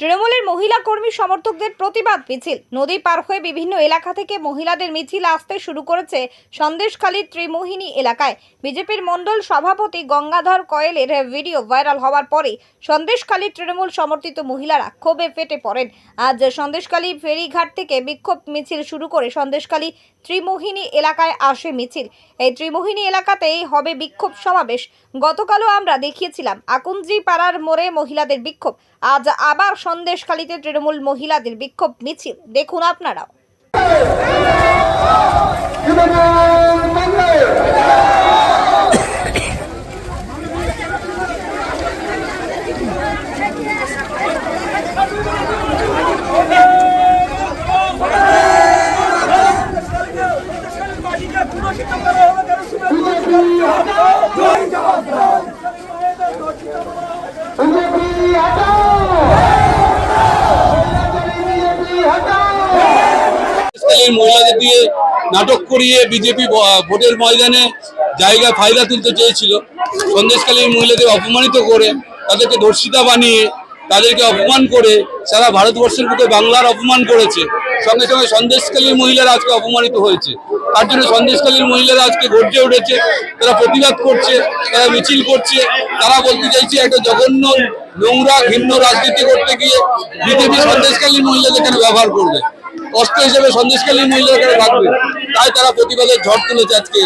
তৃণমূলের মহিলা কর্মী সমর্থকদের প্রতিবাদ মিছিল। নদী পার হয়ে বিভিন্ন এলাকা থেকে মহিলাদের মিছিল আসতে শুরু করেছে সন্দেশখালীর ত্রিমোহিনী এলাকায়। বিজেপির মণ্ডল সভাপতি গঙ্গাধর কয়েলের ভিডিও ভাইরাল হওয়ার পরে সন্দেশখালীর তৃণমূল সমর্থিত মহিলারা ক্ষোভে ফেটে পড়েন। আজ সন্দেশখালী ফেরিঘাট থেকে বিক্ষোভ মিছিল শুরু করে সন্দেশখালী ত্রিমোহিনী এলাকায় আসে মিছিল। এই ত্রিমোহিনী এলাকাতেই হবে বিক্ষোভ সমাবেশ। গতকালও আমরা দেখিয়েছিলাম, আকুঞ্জি পাড়ার মোড়ে মহিলাদের বিক্ষোভ। আজ আবার সন্দেশখালীতে তৃণমূল মহিলাদের বিক্ষোভ মিছিল। দেখুন আপনারাও। সন্দেশখালীর মহিলাদের দিয়ে নাটক করিয়ে বিজেপি ভোটের ময়দানে জায়গা, ফায়দা তুলতে চেয়েছিল। সন্দেশখালীর মহিলাদের অপমানিত করে, তাদেরকে ধর্ষিতা বানিয়ে, তাদেরকে অপমান করে সারা ভারতবর্ষের বুকে বাংলার অপমান করেছে। সঙ্গে সঙ্গে সন্দেশখালীর মহিলারা আজকে অপমানিত হয়েছে। তার জন্য সন্দেশখালীর মহিলারা আজকে গর্জে উঠেছে। তারা প্রতিবাদ করছে, তারা মিছিল করছে। তারা বলতে চাইছে, একটা জঘন্য নোংরা, ঘৃণ্য রাজনীতি করতে গিয়ে বিজেপি সন্দেশখালীর মহিলাদের কেন ব্যবহার করবে? কষ্ট হিসেবে সন্দেশকালীন মহিলারা থাকবে তাই তারা প্রতিবাদের ঝড় তুলেছে আজকে।